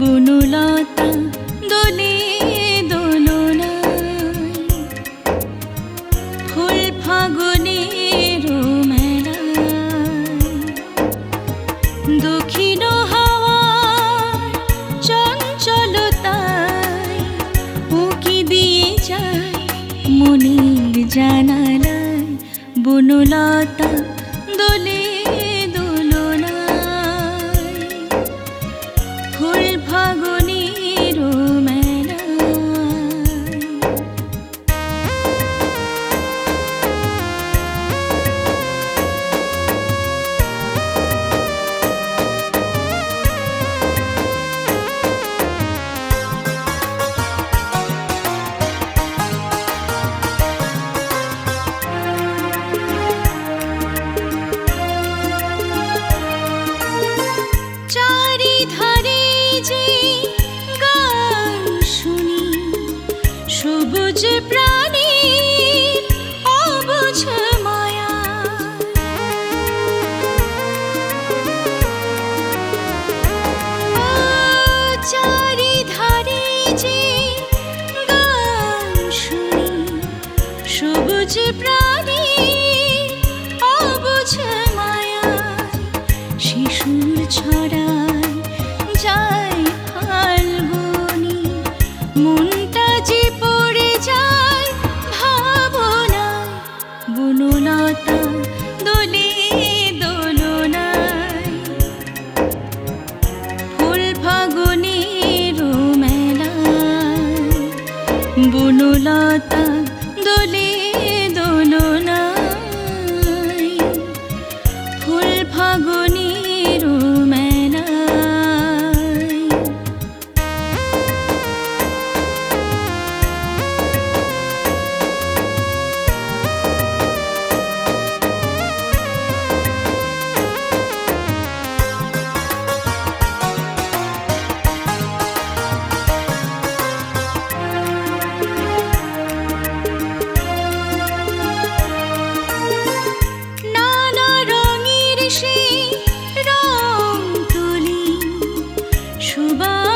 বনলতা, দোলে দোলনায় ফুল ফাগুনের মেলায় দক্ষিণ হাওয়ার চঞ্চলতায় উকি দিয়ে যায় মনের জানালায় বনলতা। সবুজ শিশুর ছড়ায় যায় ফাল্গুনি মনটা বনলতা দোলে দোলনায়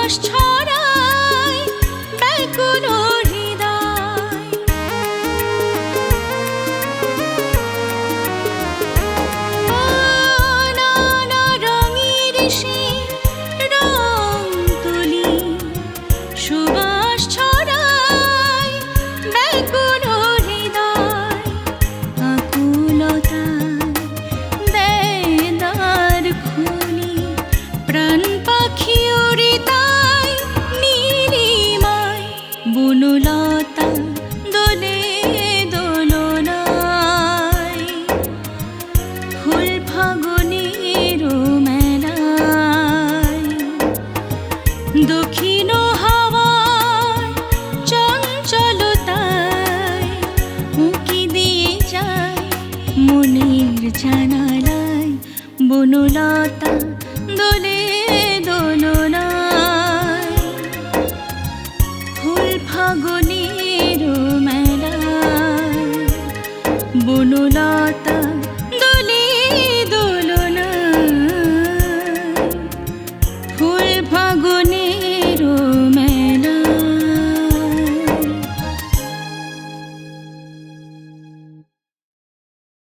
সুবাস ছড়ায় জানালায় বনলতা দোলে দোলনায় ফুল ফাগুনের মেলায় বনলতা